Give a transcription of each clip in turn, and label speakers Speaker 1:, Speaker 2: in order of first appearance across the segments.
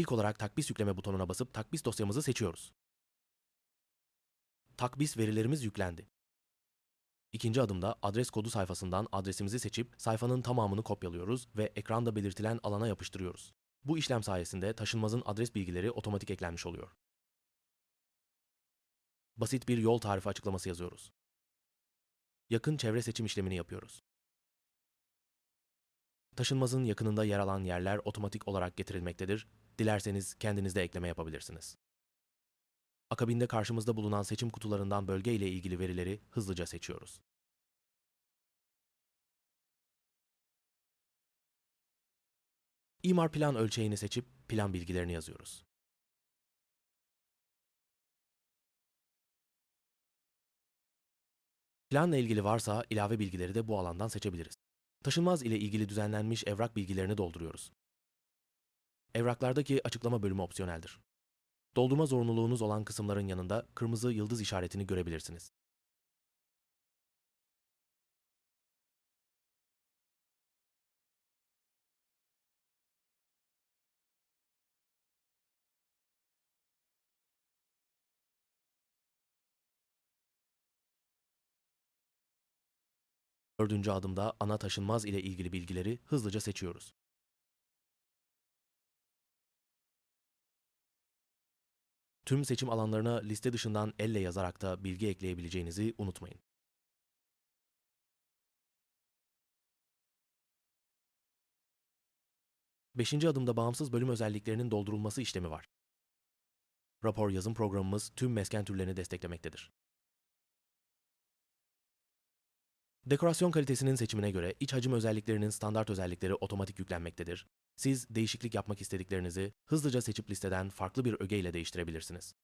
Speaker 1: İlk olarak takbis yükleme butonuna basıp takbis dosyamızı seçiyoruz. Takbis verilerimiz yüklendi. İkinci adımda adres kodu sayfasından adresimizi seçip sayfanın tamamını kopyalıyoruz ve ekranda belirtilen alana yapıştırıyoruz. Bu işlem sayesinde taşınmazın adres bilgileri otomatik eklenmiş oluyor. Basit bir yol tarifi açıklaması yazıyoruz. Yakın çevre seçim işlemini yapıyoruz. Taşınmazın yakınında yer alan yerler otomatik olarak getirilmektedir. Dilerseniz kendiniz de ekleme yapabilirsiniz. Akabinde karşımızda bulunan seçim kutularından bölge ile ilgili verileri hızlıca seçiyoruz. İmar plan ölçeğini seçip plan bilgilerini yazıyoruz. Planla ilgili varsa ilave bilgileri de bu alandan seçebiliriz. Taşınmaz ile ilgili düzenlenmiş evrak bilgilerini dolduruyoruz. Evraklardaki açıklama bölümü opsiyoneldir. Doldurma zorunluluğunuz olan kısımların yanında kırmızı yıldız işaretini görebilirsiniz. Dördüncü adımda ana taşınmaz ile ilgili bilgileri hızlıca seçiyoruz. Tüm seçim alanlarına liste dışından elle yazarak da bilgi ekleyebileceğinizi unutmayın. Beşinci adımda bağımsız bölüm özelliklerinin doldurulması işlemi var. Rapor yazım programımız tüm mesken türlerini desteklemektedir. Dekorasyon kalitesinin seçimine göre iç hacim özelliklerinin standart özellikleri otomatik yüklenmektedir. Siz değişiklik yapmak istediklerinizi hızlıca seçip listeden farklı bir öge ile değiştirebilirsiniz.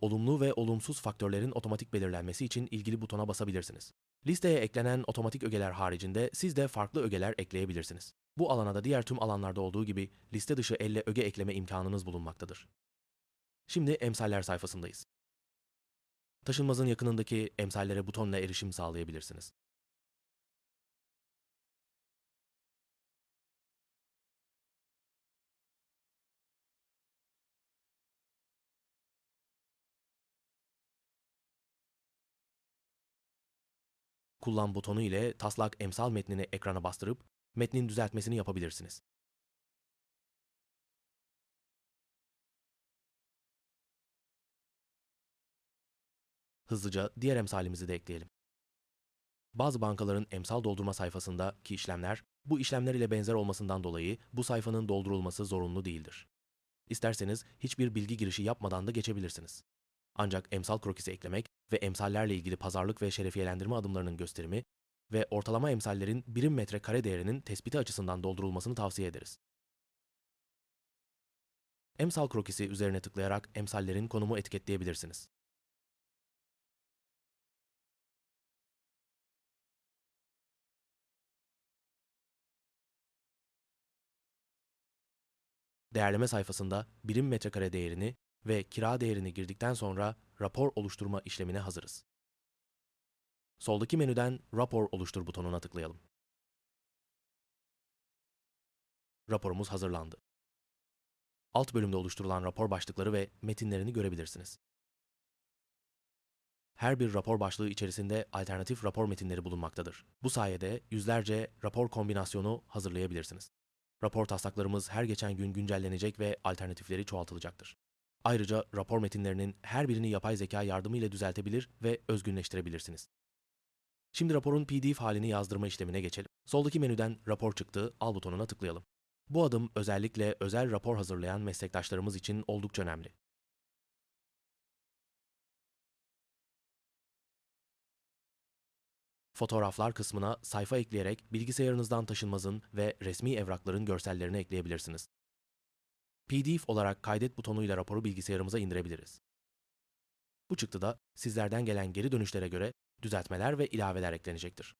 Speaker 1: Olumlu ve olumsuz faktörlerin otomatik belirlenmesi için ilgili butona basabilirsiniz. Listeye eklenen otomatik ögeler haricinde siz de farklı ögeler ekleyebilirsiniz. Bu alana da diğer tüm alanlarda olduğu gibi liste dışı elle öge ekleme imkanınız bulunmaktadır. Şimdi emsaller sayfasındayız. Taşınmazın yakınındaki emsallere butonla erişim sağlayabilirsiniz. Kullan butonu ile taslak emsal metnini ekrana bastırıp metnin düzeltmesini yapabilirsiniz. Hızlıca diğer emsalimizi de ekleyelim. Bazı bankaların emsal doldurma sayfasındaki işlemler, bu işlemler ile benzer olmasından dolayı bu sayfanın doldurulması zorunlu değildir. İsterseniz hiçbir bilgi girişi yapmadan da geçebilirsiniz. Ancak emsal krokisi eklemek ve emsallerle ilgili pazarlık ve şerefiyelendirme adımlarının gösterimi ve ortalama emsallerin birim metre kare değerinin tespiti açısından doldurulmasını tavsiye ederiz. Emsal krokisi üzerine tıklayarak emsallerin konumu etiketleyebilirsiniz. Değerleme sayfasında birim metrekare değerini ve kira değerini girdikten sonra rapor oluşturma işlemine hazırız. Soldaki menüden Rapor oluştur butonuna tıklayalım. Raporumuz hazırlandı. Alt bölümde oluşturulan rapor başlıkları ve metinlerini görebilirsiniz. Her bir rapor başlığı içerisinde alternatif rapor metinleri bulunmaktadır. Bu sayede yüzlerce rapor kombinasyonu hazırlayabilirsiniz. Rapor taslaklarımız her geçen gün güncellenecek ve alternatifleri çoğaltılacaktır. Ayrıca rapor metinlerinin her birini yapay zeka yardımıyla düzeltebilir ve özgünleştirebilirsiniz. Şimdi raporun PDF halini yazdırma işlemine geçelim. Soldaki menüden Rapor çıktı, Al butonuna tıklayalım. Bu adım özellikle özel rapor hazırlayan meslektaşlarımız için oldukça önemli. Fotoğraflar kısmına sayfa ekleyerek bilgisayarınızdan taşınmazın ve resmi evrakların görsellerini ekleyebilirsiniz. PDF olarak kaydet butonuyla raporu bilgisayarımıza indirebiliriz. Bu çıktıda sizlerden gelen geri dönüşlere göre düzeltmeler ve ilaveler eklenecektir.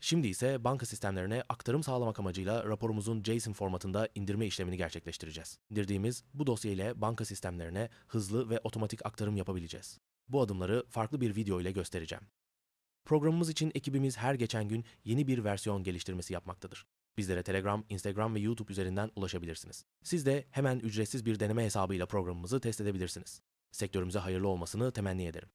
Speaker 1: Şimdi ise banka sistemlerine aktarım sağlamak amacıyla raporumuzun JSON formatında indirme işlemini gerçekleştireceğiz. İndirdiğimiz bu dosya ile banka sistemlerine hızlı ve otomatik aktarım yapabileceğiz. Bu adımları farklı bir video ile göstereceğim. Programımız için ekibimiz her geçen gün yeni bir versiyon geliştirmesi yapmaktadır. Bizlere Telegram, Instagram ve YouTube üzerinden ulaşabilirsiniz. Siz de hemen ücretsiz bir deneme hesabıyla programımızı test edebilirsiniz. Sektörümüze hayırlı olmasını temenni ederim.